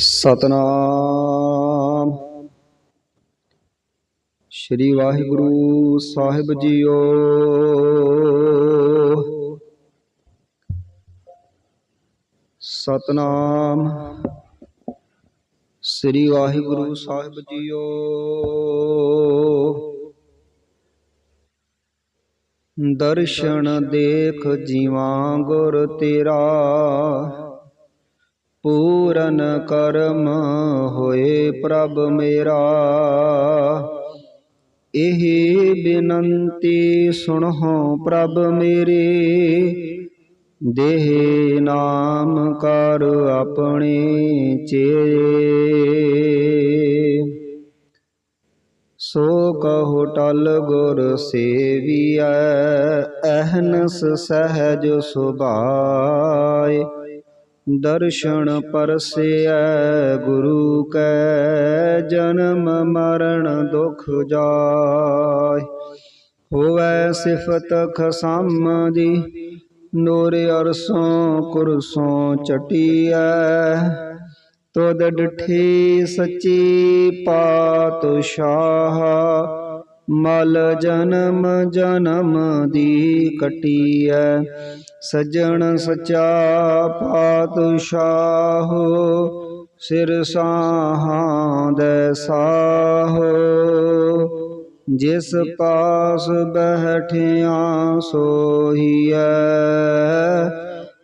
ਸਤਨਾਮ। ਸ੍ਰੀ ਵਾਹਿਗੁਰੂ ਸਾਹਿਬ ਜੀਓ। ਸਤਨਾਮ। ਸ੍ਰੀ ਵਾਹਿਗੁਰੂ ਸਾਹਿਬ ਜੀਓ। ਦਰਸ਼ਨ ਦੇਖ ਜੀਵਾਂ ਗੁਰ ਤੇਰਾ। ਪੂਰਨ ਕਰਮ ਹੋਏ ਪ੍ਰਭ ਮੇਰਾ। ਇਹ ਬੇਨੰਤੀ ਸੁਣੋ ਪ੍ਰਭ ਮੇਰੇ। ਦੇਹ ਨਾਮ ਕਰ ਆਪਣੇ ਚੇ ਸੋ ਕਹੋ ਟਲ ਗੁਰ ਸੇਵੀਐ, ਅਹਨਸ ਸਹਿਜ ਸੁਭਾਅ। ਦਰਸ਼ਨ ਪਰਸੈ ਗੁਰੂ ਕੈ ਜਨਮ ਮਰਨ ਦੁਖ ਜਾਏ। ਹੋਵੈ ਸਿਫਤ ਖਸਮ ਦੀ, ਨੂਰ ਅਰਸੋਂ ਕੁਰਸੋਂ ਚਟੀਐ। ਤੁਧ ਡਠੀ ਸੱਚੀ ਪਾਤਸ਼ਾਹ ਮਲ ਜਨਮ ਜਨਮ ਦੀ ਕਟੀਐ, ਸਜਣ ਸਚਾ ਪਾਤਸ਼ਾਹ, ਸਿਰ ਸਾਹਾਂ ਦੇ ਸਾਹ। ਜਿਸ ਪਾਸ ਬਹਿਠਿਆ ਸੋਹੀਐ,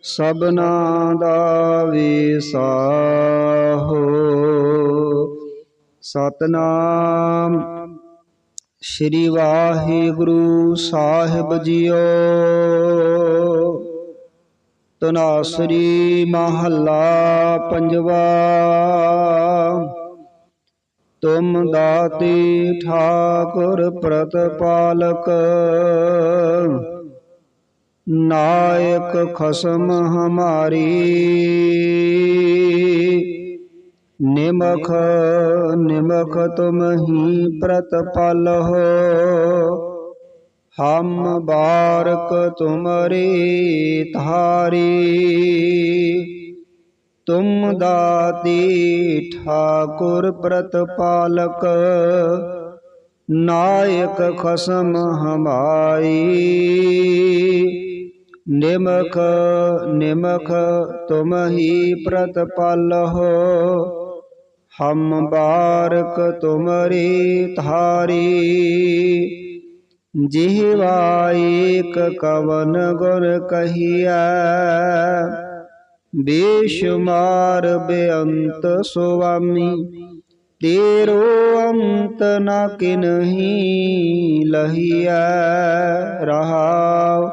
ਸਭਨਾ ਦਾ ਵਿਸਾਹੋ। ਸਤਨਾਮ ਸ੍ਰੀ ਵਾਹਿਗੁਰੂ ਸਾਹਿਬ ਜੀਓ। ਤਨਾਸਰੀ ਮਹੱਲਾ ਪੰਜਵਾ। ਤੁਮ ਦਾਤੀ ਠਾਕੁਰ ਪ੍ਰਤਪਾਲਕ। ਨਾਇਕ ਖਸਮ ਹਮਾਰੀ। ਨਿਮਖ ਨਿਮਖ ਤੁਮਹੀ ਪ੍ਰਤਪਲ ਪ੍ਰਤਪਾਲ ਹੋ ਹਮ ਬਾਰਕ ਤੁਮਰੀ ਧਾਰੀ। ਤੁਮ ਦਾਤੀ ਠਾਕੁਰ ਪ੍ਰਤਪਾਲਕ ਨਾਇਕ ਖਸਮ ਹਮਾਈ। ਨਿਮਖ ਨਿਮਖ ਤੁਮਹੀ ਪ੍ਰਤਪਲ ਹੋ ਹਮ ਬਾਰਕ ਤੁਮਰੀ ਧਾਰੀ ਜਿਹਵਾ ਏਕ ਕਵਨ ਗੁਰ ਕਹੀਐ। ਬੇਸ਼ੁਮਾਰ ਬੇਅੰਤ ਸੁਆਮੀ, ਤੇਰੋ ਅੰਤ ਨ ਕਿਨਹੀ ਲਹੀਐ। ਰਹਾਉ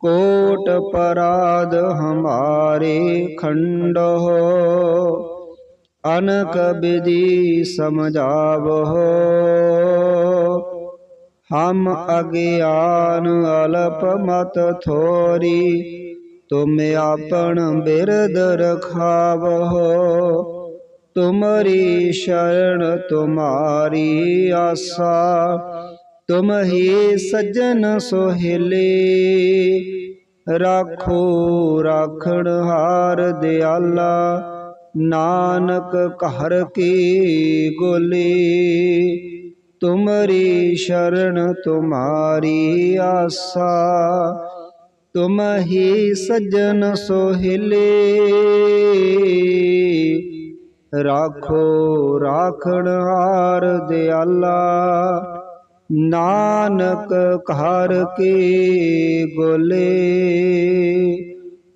ਕੋਟ ਪਰਾਧ ਹਮਾਰੇ ਖੰਡ। ਹੋ ਅਨਕ ਵਿਧੀ ਸਮਝਾਵੋ ਹਮ ਅਗਿਆਨ ਅਲਪ ਮਤ ਥੋਰੀ, ਤੁਮ ਆਪਣ ਬਿਰਦ ਰਖਾਵੋ ਤੁਮਰੀ ਸ਼ਰਨ ਤੁਮਾਰੀ ਆਸਾ ਤੁਮ ਹੀ ਸੱਜਣ ਸੋਹਿਲੇ। ਰਾਖੋ, ਰਾਖਣ ਹਾਰ ਦਿਆਲਾ ਨਾਨਕ ਘਰ ਕੀ ਗੋਲੀ? ਤੁਮਰੀ ਸ਼ਰਨ ਤੁਮਾਰੀ ਆਸਾ। ਤੁਮ ਹੀ ਸੱਜਣ ਸੋਹਿਲੇ। ਰਾਖੋ ਰਾਖਣ ਹਾਰ ਦਿਆਲਾ। ਨਾਨਕ ਘਰ ਕੀ ਗੋਲੇ?